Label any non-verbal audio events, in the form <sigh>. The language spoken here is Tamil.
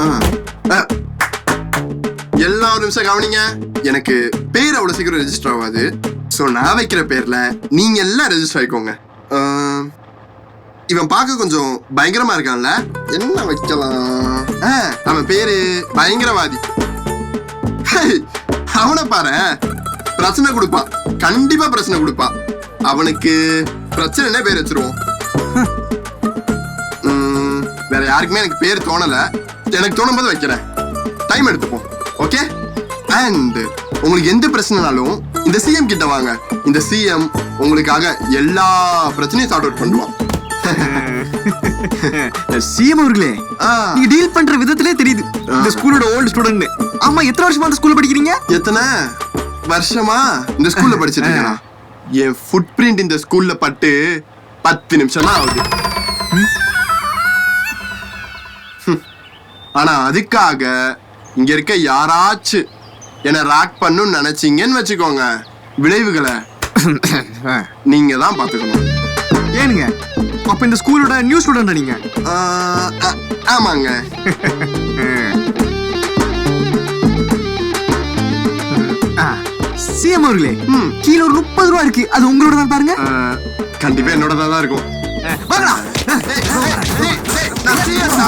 ஆ. ஆ. எல்லா ஒரு நிமிஷம் கவனிங்க. எனக்கு பேர் அவ்வளவு சீக்கிரம் ரெஜிஸ்டர் ஆகாது. ஸோ நான் வைக்கிற பேர்ல நீங்க எல்லாம் ரெஜிஸ்டர் ஆயிக்கோங்க. இவன் பார்க்க கொஞ்சம் பயங்கரமா இருக்கான்ல? என்ன வைக்கலாம்? ஆ, அவன் பேரு பயங்கரவாதி. அவனை பாரு. பிரச்சனை கொடுப்பான். கண்டிப்பா பிரச்சனை கொடுப்பான். அவனுக்கு பிரச்சனைனே பேர் வச்சிருவோம். வேற யாருக்குமே எனக்கு பேர் தோணலை. எனக்கு தோணும் போது வைக்கிறேன். டைம் எடுத்துப்போம் ஓகே அண்ட் உங்களுக்கு எந்த பிரச்சனைனாலும் இந்த சிஎம் கிட்ட வாங்க. இந்த சிஎம் உங்களுக்காக எல்லா பிரச்சனையும் சார்ட் அவுட் பண்ணுவான். <laughs> சிஎம் அவர்களே நீங்க டீல் பண்ற விதத்திலே தெரியுது. இந்த ஸ்கூலோட ஓல்டு ஸ்டூடெண்ட் ஆமா எத்தனை வருஷமா அந்த ஸ்கூல்ல படிக்கிறீங்க? எத்தனை? வருஷமா? இந்த ஸ்கூல்ல <laughs> படிச்சிட்டு இருக்கேனா? என் ஃபுட் பிரிண்ட் இந்த ஸ்கூல்ல பட்டு பத்து நிமிஷம் தான் ஆகுது ஆனா அதுக்காக இங்க இருக்க யாராச்சும் என்ன ராக் பண்ணுன்னு நினைச்சீங்கன்னு வச்சுக்கோங்க. விளைவுகளை <coughs> நீங்க தான் பாத்துக்கணும் ஏனுங்க? அப்ப இந்த ஸ்கூலோட நியூ ஸ்டூடெண்ட் நீங்க? ஆ, ஆ, ஆமாங்க. சிஎம் அவர்களே. கீழே ஒரு முப்பது ரூபா இருக்கு. அது உங்களோட தான் பாருங்க கண்டிப்பா என்னோட தான் இருக்கும் வாங்கடா சீரியஸா